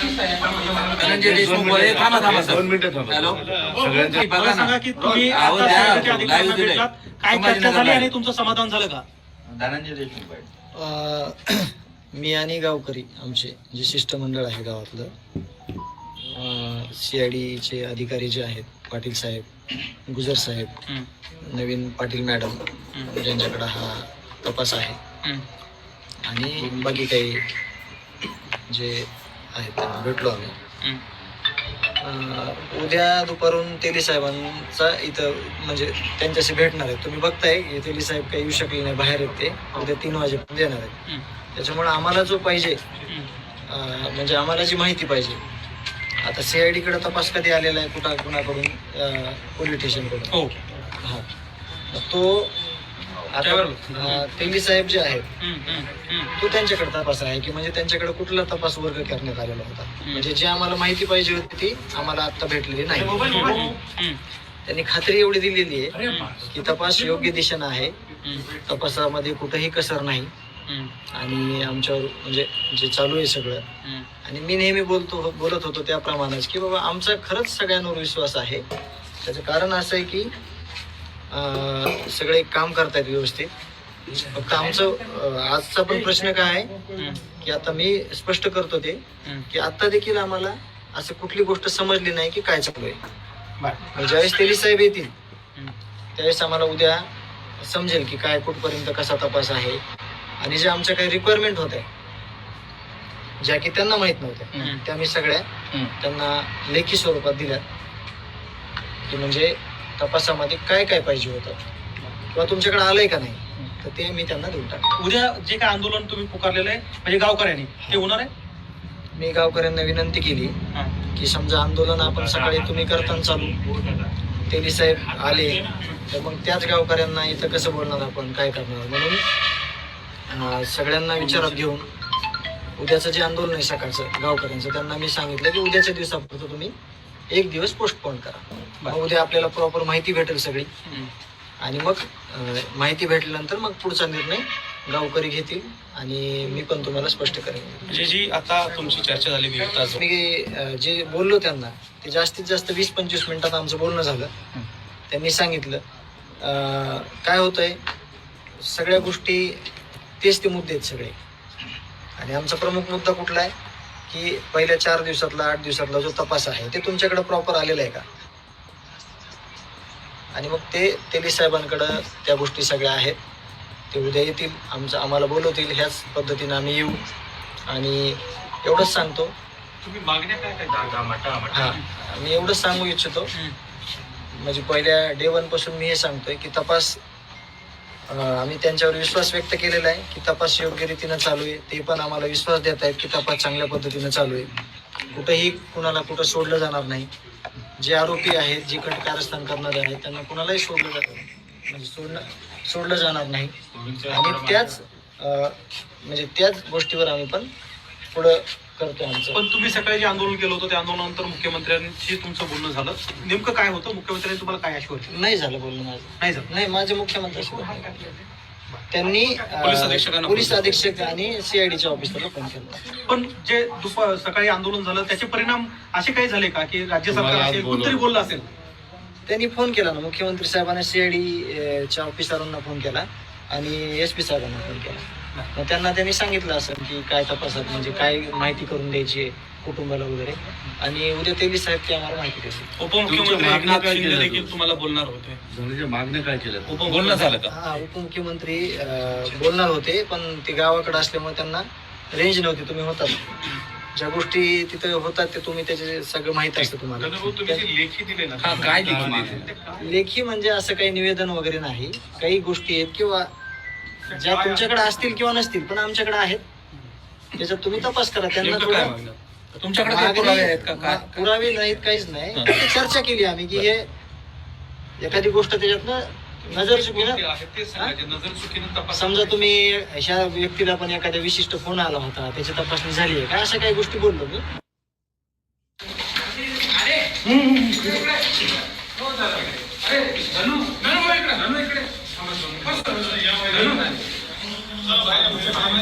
धनंजय देशमुख बोले थांबा थांबा सर. दोन मिनिटं थांबा. हॅलो? सगळ्यांच्या बघा मला ना. सांगा की तुम्ही अहो, आता द्या, सरकारच्या live अधिकाऱ्यांना दिलंय. भेटलात काय चर्चा संभाजीनगर झाली आणि live. तुमचं समाधान झालं का? धनंजय देशमुख पाहिजे अ, मी आणि गावकरी आमचे जे शिष्टमंडळ आहे गावातलं सी आय डीचे अधिकारी जे आहेत पाटील साहेब गुजर साहेब नवीन पाटील मॅडम ज्यांच्याकडे हा तपास आहे. आणि बाकी काही जे आहेत त्यांना भेटलो आम्ही. अ, उद्या दुपारून तेली साहेबांचा इथं म्हणजे त्यांच्याशी भेटणार आहे. तुम्ही बघताय की तेली साहेब काही येऊ शकले नाही बाहेर आहेत ते. उद्या तीन वाजेपर्यंत येणार आहेत. त्याच्यामुळे आम्हाला जो पाहिजे अं, म्हणजे आम्हाला जी माहिती पाहिजे आता सीआयडी कडे तपास कधी आलेला आहे कुठा कुणाकडून पोलीस स्टेशनकडून? हो. हा. मग तो आता तेली साहेब जे आहेत तो त्यांच्याकडे तपास आहे की म्हणजे त्यांच्याकडे कुठला तपास वर्ग करण्यात आलेला होता? म्हणजे जी आम्हाला माहिती पाहिजे होती ती आम्हाला आता भेटलेली नाही. त्यांनी खात्री एवढी दिलेली आहे की तपास योग्य दिशेनं आहे. तपासामध्ये कुठंही कसर नाही. आणि आमच्यावर म्हणजे जे चालू आहे सगळं. आणि मी नेहमी बोलतो बोलत होतो त्याप्रमाणेच की बाबा आमचा खरंच सगळ्यांवर विश्वास आहे. त्याचं कारण असं आहे की सगळे काम करतायत व्यवस्थित. फक्त आमचं आजचा पण प्रश्न काय आहे की आता मी स्पष्ट करतो ते की आता देखील आम्हाला असं कुठली गोष्ट समजली नाही की काय चालू आहे. मग ज्यावेळेस तेली साहेब येतील त्यावेळेस आम्हाला उद्या समजेल की काय कुठपर्यंत कसा तपास आहे. आणि जे आमच्या काही रिक्वायरमेंट होत्या ज्या की त्यांना माहीत नव्हत्या त्या मी सगळ्या त्यांना लेखी स्वरूपात दिल्या की म्हणजे तपासामध्ये काय काय पाहिजे होतं? किंवा तुमच्याकडे आलंय का नाही? तर ते मी त्यांना देऊन टाकलं उद्या जे काय आंदोलन तुम्ही पुकारलेलं आहे म्हणजे गावकऱ्यांनी ते होणार आहे? मी गावकऱ्यांना विनंती केली की समजा आंदोलन आपण सकाळी तुम्ही करताना चालू. तेली साहेब आले तर मग त्याच गावकऱ्यांना इथं कसं बोलणार आपण? काय करणार? म्हणून अं, सगळ्यांना विचारात घेऊन उद्याचं जे आंदोलन आहे सकाळचं गावकऱ्यांचं त्यांना मी सांगितलं की उद्याच्या दिवसापुरतं तुम्ही एक दिवस पोस्टपोन करा. मग उद्या आपल्याला प्रॉपर माहिती भेटेल सगळी. आणि मग माहिती भेटल्यानंतर मग पुढचा निर्णय गावकरी घेतील आणि मी पण तुम्हाला स्पष्ट करेन. म्हणजे जी आता तुमची चर्चा झाली मी जे बोललो त्यांना ते जास्तीत जास्त वीस पंचवीस मिनिटात आमचं बोलणं झालं. त्यांनी सांगितलं काय होतंय सगळ्या गोष्टी तेच ते मुद्दे आहेत सगळे. आणि आमचा प्रमुख मुद्दा कुठला आहे? की पहिल्या चार दिवसातला आठ दिवसातला जो तपास आहे ते तुमच्याकडे प्रॉपर आलेला आहे का? आणि मग ते तेली साहेबांकडं त्या गोष्टी सगळ्या आहेत. ते उद्या येतील आमचं आम्हाला बोलवतील ह्याच पद्धतीनं आम्ही येऊ. आणि एवढंच सांगतो. तुम्ही मागण्या काय काय हा मी एवढंच सांगू इच्छितो. म्हणजे पहिल्या डे वनपासून मी हे सांगतोय की तपास आम्ही त्यांच्यावर विश्वास व्यक्त केलेला आहे की तपास योग्य रीतीनं चालू आहे. ते पण आम्हाला विश्वास देत आहेत की तपास चांगल्या पद्धतीनं चालू आहे. कुठंही कुणाला कुठं सोडलं जाणार नाही. जे आरोपी आहेत जे कट कारस्थान करणारे आहेत त्यांना कुणालाही सोडलं जात म्हणजे सोडलं सोडलं जाणार नाही. आणि त्याच म्हणजे त्याच गोष्टीवर आम्ही पण पुढं करतो आमचं. पण तुम्ही सकाळी जे आंदोलन केलं होतं त्या आंदोलनानंतर मुख्यमंत्र्यांशी तुमचं बोलणं झालं. नेमकं काय होतं? मुख्यमंत्र्यांनी तुम्हाला काय आश्वासन नाही झालं बोलणं माझं. नाही झालं. नाही माझे मुख्यमंत्री त्यांनी पोलीस अधीक्षकांना पोलीस फोन अधीक्षक आणि सीआयडीच्या ऑफिसरला फोन केला. पण जे दुपार सकाळी आंदोलन झालं त्याचे परिणाम असे काही झाले का की राज्य सरकार तुम्हाला असेल बोलवलं. कोणतरी बोललं असेल? त्यांनी फोन केला ना मुख्यमंत्री साहेबांना सीआयडी च्या ऑफिसरांना फोन केला आणि एस पी साहेबांना फोन केला. मग त्यांना त्यांनी सांगितलं असेल की काय तपासात म्हणजे काय माहिती करून द्यायची आहे कुटुंबाला वगैरे. आणि उद्या तेवीस साहेब ते आम्हाला माहिती देतील. उपमुख्यमंत्री तुमच्या मागण्या एकनाथ काय शिंदे केल्या देखील तुम्ही? तुम्हाला बोलणार होते. मागण्या काय केल्या? बोलणं झालं का? हा उपमुख्यमंत्री अं, बोलणार होते पण ते गावाकडे असल्यामुळे त्यांना रेंज नव्हती तुम्ही होतात ज्या गोष्टी तिथं होतात ते तुम्ही त्याचे सगळं माहीत असतं तुम्हाला. लेखी दिले ना हा, काय दिले? लेखी म्हणजे असं काही निवेदन वगैरे नाही. काही गोष्टी आहेत किंवा ज्या तुमच्याकडे असतील किंवा नसतील पण आमच्याकडे आहेत. त्याच्यात तुम्ही तपास करा त्यांना काय थोडं तुमच्याकडे पुरावे नाहीत काहीच नाही. चर्चा केली आम्ही की हे एखादी गोष्ट त्याच्यातनं नजर चुकी ना चुकीनं समजा तुम्ही अशा व्यक्तीला पण एखाद्या विशिष्ट फोन आला होता त्याची तपासणी झाली आहे. का अशा काही गोष्टी बोललो मी? अरे, धनु, धनु, इकडे, धनु इकडे. 他们说你不是